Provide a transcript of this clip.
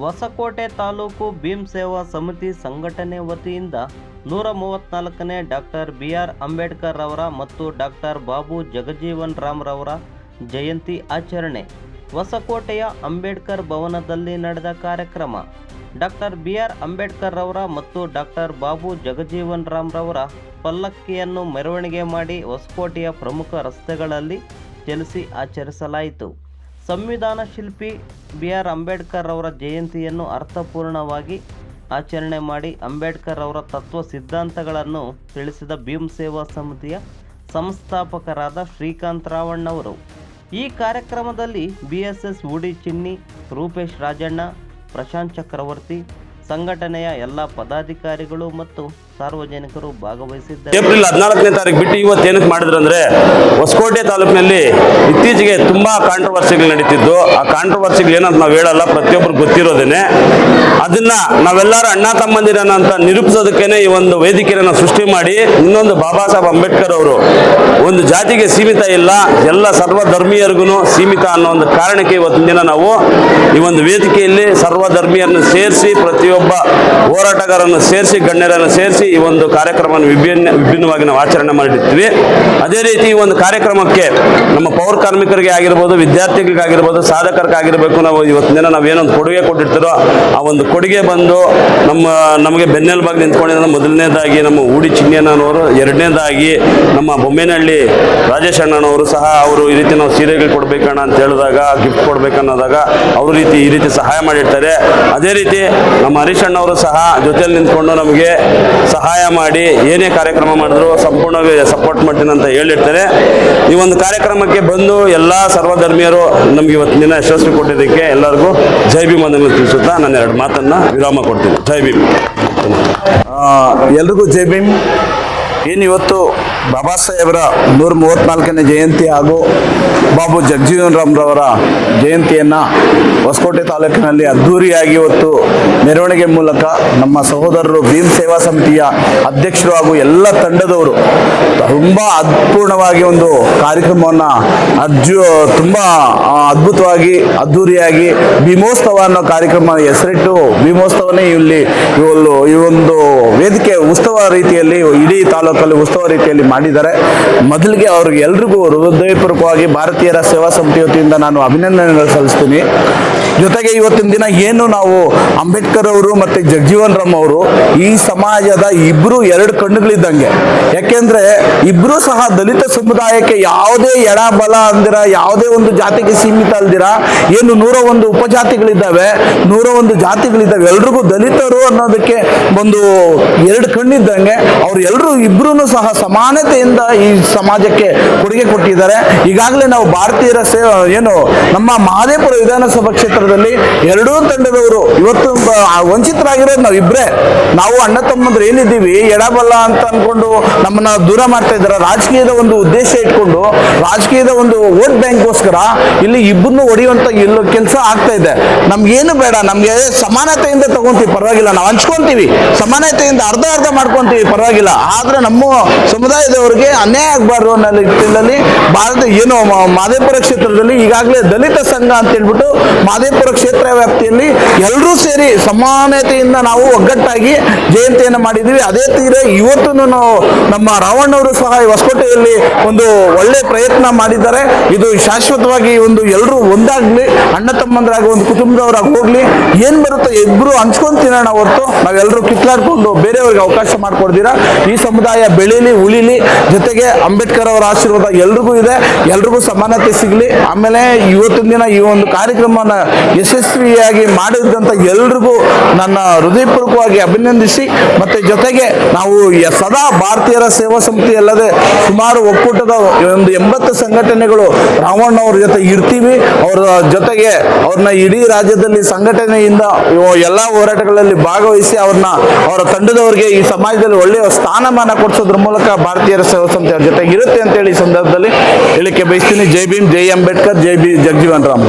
ಹೊಸಕೋಟೆ ತಾಲೂಕು ಭೀಮ್ ಸೇವಾ ಸಮಿತಿ ಸಂಘಟನೆ ವತಿಯಿಂದ ನೂರ ಮೂವತ್ತ್ನಾಲ್ಕನೇ ಡಾಕ್ಟರ್ ಬಿ ಆರ್ ಅಂಬೇಡ್ಕರ್ ಅವರ ಮತ್ತು ಡಾಕ್ಟರ್ ಬಾಬು ಜಗಜೀವನ್ ರಾಮ್ ರವರ ಜಯಂತಿ ಆಚರಣೆ. ಹೊಸಕೋಟೆಯ ಅಂಬೇಡ್ಕರ್ ಭವನದಲ್ಲಿ ನಡೆದ ಕಾರ್ಯಕ್ರಮ. ಡಾಕ್ಟರ್ ಬಿ ಆರ್ ಅಂಬೇಡ್ಕರ್ ರವರ ಮತ್ತು ಡಾಕ್ಟರ್ ಬಾಬು ಜಗಜೀವನ್ ರಾಮ್ ರವರ ಪಲ್ಲಕ್ಕಿಯನ್ನು ಮೆರವಣಿಗೆ ಮಾಡಿ ಹೊಸಕೋಟೆಯ ಪ್ರಮುಖ ರಸ್ತೆಗಳಲ್ಲಿ ಚಲಿಸಿ ಆಚರಿಸಲಾಯಿತು. ಸಂವಿಧಾನ ಶಿಲ್ಪಿ ಬಿ ಆರ್ ಅಂಬೇಡ್ಕರ್ ಅವರ ಜಯಂತಿಯನ್ನು ಅರ್ಥಪೂರ್ಣವಾಗಿ ಆಚರಣೆ ಮಾಡಿ ಅಂಬೇಡ್ಕರ್ ಅವರ ತತ್ವ ಸಿದ್ಧಾಂತಗಳನ್ನು ತಿಳಿಸಿದ ಭೀಮ್ ಸೇವಾ ಸಮಿತಿಯ ಸಂಸ್ಥಾಪಕರಾದ ಶ್ರೀಕಾಂತ್ ರಾವಣ್ಣವರು. ಈ ಕಾರ್ಯಕ್ರಮದಲ್ಲಿ ಬಿ ಎಸ್ ಎಸ್ ಉಡಿ ಚಿನ್ನಿ, ರೂಪೇಶ್ ರಾಜಣ್ಣ, ಪ್ರಶಾಂತ್ ಚಕ್ರವರ್ತಿ, ಸಂಘಟನೆಯ ಎಲ್ಲ ಪದಾಧಿಕಾರಿಗಳು ಮತ್ತು ಸಾರ್ವಜನಿಕರು ಭಾಗವಹಿಸಿದ್ದರು. ಏಪ್ರಿಲ್ ಹದಿನಾಲ್ಕನೇ ತಾರೀಕು ಬಿಟ್ಟು ಇವತ್ತು ಏನಕ್ಕೆ ಮಾಡಿದ್ರಂದ್ರೆ, ಹೊಸಕೋಟೆ ತಾಲೂಕಿನಲ್ಲಿ ಇತ್ತೀಚೆಗೆ ತುಂಬ ಕಾಂಟ್ರವರ್ಸಿಗಳು ನಡೀತಿದ್ದು. ಆ ಕಾಂಟ್ರವರ್ಸಿಗಳು ಏನಂತ ನಾವು ಹೇಳಲ್ಲ ಪ್ರತಿಯೊಬ್ಬರು ಗೊತ್ತಿರೋದೇನೆ. ಅದನ್ನ ನಾವೆಲ್ಲರೂ ಅಣ್ಣ ತಮ್ಮಂದಿರನ ಅಂತ ನಿರೂಪಿಸೋದಕ್ಕೇನೆ ಈ ಒಂದು ವೇದಿಕೆಯನ್ನು ಸೃಷ್ಟಿ ಮಾಡಿ, ಇನ್ನೊಂದು ಬಾಬಾ ಸಾಹೇಬ್ ಅಂಬೇಡ್ಕರ್ ಅವರು ಒಂದು ಜಾತಿಗೆ ಸೀಮಿತ ಇಲ್ಲ, ಎಲ್ಲ ಸರ್ವ ಧರ್ಮೀಯರಿಗೂ ಸೀಮಿತ ಅನ್ನೋ ಒಂದು ಕಾರಣಕ್ಕೆ ಇವತ್ತಿನ ದಿನ ನಾವು ಈ ಒಂದು ವೇದಿಕೆಯಲ್ಲಿ ಸರ್ವ ಧರ್ಮೀಯರನ್ನು ಸೇರಿಸಿ, ಪ್ರತಿಯೊಬ್ಬ ಹೋರಾಟಗಾರರನ್ನು ಸೇರಿಸಿ, ಗಣ್ಯರನ್ನು ಸೇರಿಸಿ ಈ ಒಂದು ಕಾರ್ಯಕ್ರಮವನ್ನು ವಿಭಿನ್ನ ವಿಭಿನ್ನವಾಗಿ ನಾವು ಆಚರಣೆ ಮಾಡಿರ್ತೀವಿ. ಅದೇ ರೀತಿ ಈ ಒಂದು ಕಾರ್ಯಕ್ರಮಕ್ಕೆ ನಮ್ಮ ಪೌರ ಕಾರ್ಮಿಕರಿಗೆ ಆಗಿರ್ಬೋದು, ವಿದ್ಯಾರ್ಥಿಗಳಿಗಾಗಿರ್ಬೋದು, ಸಾಧಕರಿಗಾಗಿರ್ಬೇಕು ನಾವು ಇವತ್ತಿನ ದಿನ ನಾವೇನೊಂದು ಕೊಡುಗೆ ಕೊಟ್ಟಿರ್ತೀರೋ ಆ ಒಂದು ಕೊಡುಗೆ ಬಂದು ನಮ್ಮ, ನಮಗೆ ಬೆನ್ನೆಲುಬಾಗಿ ನಿಂತ್ಕೊಂಡಿರೋ ಮೊದಲನೇದಾಗಿ ನಮ್ಮ ಊಡಿ ಚಿನ್ನಯ್ಯನವರು ಎರಡನೇದಾಗಿ ನಮ್ಮ ಬೊಮ್ಮೇನಹಳ್ಳಿ ರಾಜೇಶ್ ಅಣ್ಣನವರು ಸಹ ಅವರು ಈ ರೀತಿ ನಾವು ಸೀರೆಗಳು ಕೊಡ್ಬೇಕಣ್ಣ ಅಂತ ಹೇಳಿದಾಗ ಗಿಫ್ಟ್ ಕೊಡ್ಬೇಕನ್ನೋದಾಗ ಅವ್ರ ರೀತಿ ಈ ರೀತಿ ಸಹಾಯ ಮಾಡಿರ್ತಾರೆ. ಅದೇ ರೀತಿ ನಮ್ಮ ಹರೀಶ್ ಅಣ್ಣವರು ಸಹ ಜೊತೆಯಲ್ಲಿ ನಿಂತ್ಕೊಂಡು ನಮಗೆ ಸಹಾಯ ಮಾಡಿ ಏನೇ ಕಾರ್ಯಕ್ರಮ ಮಾಡಿದ್ರು ಸಂಪೂರ್ಣವಾಗಿ ಸಪೋರ್ಟ್ ಮಾಡ್ತೀನಿ ಅಂತ ಹೇಳಿರ್ತಾರೆ. ಈ ಒಂದು ಕಾರ್ಯಕ್ರಮಕ್ಕೆ ಬಂದು ಎಲ್ಲ ಸರ್ವಧರ್ಮೀಯರು ನಮ್ಗೆ ಇವತ್ತಿನ ದಿನ ಯಶಸ್ವಿ ಕೊಟ್ಟಿದ್ದಕ್ಕೆ ಎಲ್ಲರಿಗೂ ಜೈ ಭೀಮ್ ಅಂತ ತಿಳಿಸುತ್ತಾ ನಾನು ಎರಡು ಮಾತನ್ನ ವಿರಾಮ ಕೊಡ್ತೀನಿ. ಜೈ ಭೀಮ್. ಎಲ್ರಿಗೂ ಜೈ ಭೀಮ್. ಏನು ಇವತ್ತು ಬಾಬಾ ಸಾಹೇಬರ ನೂರ ಮೂವತ್ತ್ನಾಲ್ಕನೇ ಜಯಂತಿ ಹಾಗೂ ಬಾಬು ಜಗಜೀವನ್ ರಾಮ್ರವರ ಜಯಂತಿಯನ್ನು ಹೊಸಕೋಟೆ ತಾಲೂಕಿನಲ್ಲಿ ಅದ್ಧೂರಿಯಾಗಿ ಇವತ್ತು ಮೆರವಣಿಗೆ ಮೂಲಕ ನಮ್ಮ ಸಹೋದರರು ಭೀಮ್ ಸೇವಾ ಸಮಿತಿಯ ಅಧ್ಯಕ್ಷರು ಹಾಗೂ ಎಲ್ಲ ತಂಡದವರು ತುಂಬ ಅದ್ಪೂರ್ಣವಾಗಿ ಒಂದು ಕಾರ್ಯಕ್ರಮವನ್ನು ಅಜ್ಜು, ತುಂಬ ಅದ್ಭುತವಾಗಿ ಅದ್ಧೂರಿಯಾಗಿ ಭೀಮೋತ್ಸವ ಅನ್ನೋ ಕಾರ್ಯಕ್ರಮ ಹೆಸರಿಟ್ಟು ಭೀಮೋತ್ಸವನೇ ಇಲ್ಲಿ ಈ ಒಂದು ವೇದಿಕೆ ಉತ್ಸವ ರೀತಿಯಲ್ಲಿ ಇಡೀ ತಾಲೂಕಲ್ಲಿ ಉತ್ಸವ ರೀತಿಯಲ್ಲಿ ಮಾಡಿದ್ದಾರೆ. ಮೊದಲಿಗೆ ಅವ್ರಿಗೆ ಎಲ್ರಿಗೂ ಹೃದಯಪೂರ್ವಕವಾಗಿ ಭಾರತೀಯರ ಸೇವಾ ಸಮಿತಿ ವತಿಯಿಂದ ನಾನು ಅಭಿನಂದನೆಗಳು ಸಲ್ಲಿಸ್ತೀನಿ. ಜೊತೆಗೆ ಇವತ್ತಿನ ದಿನ ಏನು ನಾವು ಅಂಬೇಡ್ಕರ್ ಅವರು ಮತ್ತು ಜಗಜೀವನ್ ರಾಮ್ ಅವರು ಈ ಸಮಾಜದ ಇಬ್ಬರು ಎರಡು ಕಣ್ಣುಗಳಿದ್ದಂಗೆ. ಯಾಕೆಂದ್ರೆ ಇಬ್ರು ಸಹ ದಲಿತ ಸಮುದಾಯಕ್ಕೆ ಯಾವುದೇ ಎಡ ಬಲ ಅಂದಿರ, ಯಾವುದೇ ಒಂದು ಜಾತಿಗೆ ಸೀಮಿತ ಅಲ್ದಿರ ಏನು ನೂರ ಒಂದು ಉಪಜಾತಿಗಳಿದ್ದಾವೆ, ನೂರ ಒಂದು ಜಾತಿಗಳಿದ್ದಾವೆ, ಎಲ್ರಿಗೂ ದಲಿತರು ಅನ್ನೋದಕ್ಕೆ ಒಂದು ಎರಡು ಕಣ್ಣಿದ್ದಂಗೆ, ಅವ್ರು ಎಲ್ಲರೂ ಇಬ್ರು ಸಹ ಸಮಾನತೆಯಿಂದ ಈ ಸಮಾಜಕ್ಕೆ ಕೊಡುಗೆ ಕೊಟ್ಟಿದ್ದಾರೆ. ಈಗಾಗಲೇ ನಾವು ಭಾರತೀಯರ ಸೇ, ಏನು ನಮ್ಮ ಮಹದೇಪುರ ವಿಧಾನಸಭಾ ಕ್ಷೇತ್ರದಲ್ಲಿ ಎರಡೂ ತಂಡದವರು ಇವತ್ತು ವಂಚಿತರಾಗಿರೋದು ನಾವು ಇಬ್ಬರೇ ನಾವು ಅಣ್ಣ ತಮ್ಮಂದ್ರೆ ಏನಿದ್ದೀವಿ, ಎಡಬಲ್ಲ ಅಂತ ಅನ್ಕೊಂಡು ನಮ್ಮನ್ನ ದೂರ ಮಾಡ್ತಾ ಇದ್ದಾರೆ. ರಾಜಕೀಯದ ಒಂದು ಉದ್ದೇಶ ಇಟ್ಕೊಂಡು ರಾಜಕೀಯದ ಒಂದು ವೋಟ್ ಬ್ಯಾಂಕ್ಗೋಸ್ಕರ ಇಲ್ಲಿ ಇಬ್ಬರನ್ನು ಹೊಡೆಯುವಂತ ಎಲ್ಲೋ ಕೆಲಸ ಆಗ್ತಾ ಇದೆ. ನಮ್ಗೇನು ಬೇಡ, ನಮ್ಗೆ ಸಮಾನತೆಯಿಂದ ತಗೊಂತೀವಿ, ಪರವಾಗಿಲ್ಲ. ನಾವು ಹಂಚ್ಕೊಂತೀವಿ. ಸಮಾನತೆಯಿಂದ ಅರ್ಧ ಅರ್ಧ ಮಾಡ್ಕೊಂತೀವಿ, ಪರವಾಗಿಲ್ಲ. ಆದ್ರೆ ನಮ್ಮ ಸಮುದಾಯದವರಿಗೆ ಅನ್ಯಾಯ ಆಗಬಾರ್ದು ಅನ್ನೋ ನಿಟ್ಟಿನಲ್ಲಿ ಭಾರತ ಏನು ಮಾದೇಪುರ ಕ್ಷೇತ್ರದಲ್ಲಿ ಈಗಾಗಲೇ ದಲಿತ ಸಂಘ ಅಂತ ಹೇಳ್ಬಿಟ್ಟು ಮಾದೇಪುರ ಕ್ಷೇತ್ರ ವ್ಯಾಪ್ತಿಯಲ್ಲಿ ಎಲ್ಲರೂ ಸೇರಿ ಸಮಾನತೆಯಿಂದ ನಾವು ಒಗ್ಗಟ್ಟಾಗಿ ಜಯಂತಿಯನ್ನು ಮಾಡಿದ್ದೀವಿ ಅದೇ ತೀರ ಇವತ್ತು ನಾವು ನಮ್ಮ ರಾವಣ್ಣವರು ಸಹ ಹೊಸಕೋಟೆಯಲ್ಲಿ ಒಂದು ಒಳ್ಳೆ ಪ್ರಯತ್ನ ಮಾಡಿದ್ದಾರೆ. ಇದು ಶಾಶ್ವತವಾಗಿ ಒಂದು ಎಲ್ಲರೂ ಒಂದಾಗ್ಲಿ, ಅಣ್ಣ ತಮ್ಮಂದ್ರಾಗ ಒಂದು ಕುಟುಂಬದವರಾಗಿ ಹೋಗ್ಲಿ. ಏನ್ ಬರುತ್ತೋ? ಇಬ್ರು ಹಂಚ್ಕೊಂಡ್ ತಿನ್ನೋಣ ಹೊರತು ನಾವೆಲ್ಲರೂ ಕಿತ್ಲಾಡ್ಕೊಂಡು ಬೇರೆಯವ್ರಿಗೆ ಅವಕಾಶ ಮಾಡ್ಕೊಡ್ತೀರಾ? ಈ ಸಮುದಾಯ ಬೆಳೀಲಿ, ಉಳಿಲಿ. ಜೊತೆಗೆ ಅಂಬೇಡ್ಕರ್ ಅವರ ಆಶೀರ್ವಾದ ಎಲ್ರಿಗೂ ಇದೆ. ಎಲ್ರಿಗೂ ಸಮಾನತೆ ಸಿಗಲಿ. ಆಮೇಲೆ ಇವತ್ತಿನ ದಿನ ಈ ಒಂದು ಕಾರ್ಯಕ್ರಮನ ಯಶಸ್ವಿಯಾಗಿ ಮಾಡಿದಂತ ಎಲ್ರಿಗೂ ನನ್ನ ಹೃದಯಪೂರ್ವಕವಾಗಿ ಅಭಿನಂದಿಸಿ, ಮತ್ತೆ ಜೊತೆಗೆ ನಾವು ಸದಾ ಭಾರತೀಯರ ಸೇವಾ ಸಮಿತಿ ಅಲ್ಲದೆ ಸುಮಾರು ಒಕ್ಕೂಟದ ಒಂದು ಎಂಬತ್ತು ಸಂಘಟನೆಗಳು ರಾವಣ್ಣ ಅವ್ರ ಜೊತೆ ಇರ್ತೀವಿ. ಅವರ ಜೊತೆಗೆ ಅವ್ರನ್ನ ಇಡೀ ರಾಜ್ಯದಲ್ಲಿ ಸಂಘಟನೆಯಿಂದ ಎಲ್ಲಾ ಹೋರಾಟಗಳಲ್ಲಿ ಭಾಗವಹಿಸಿ ಅವ್ರನ್ನ ಅವರ ತಂಡದವರಿಗೆ ಈ ಸಮಾಜದಲ್ಲಿ ಒಳ್ಳೆಯ ಸ್ಥಾನಮಾನ ಕೊಡಿಸೋದ್ರ ಮೂಲಕ ಭಾರತೀಯರ ಸೇವಾ ಸಂಸ್ಥೆ ಅವ್ರ ಜೊತೆಗೆ ಇರುತ್ತೆ ಅಂತೇಳಿ ಈ ಸಂದರ್ಭದಲ್ಲಿ ಹೇಳಿಕೆ ಬಯಸ್ತೀನಿ. ಜೈ ಭೀಮ್, ಜೈ ಅಂಬೇಡ್ಕರ್, ಜೈ ಬಿ ಜಗಜೀವನ್ ರಾಮ್.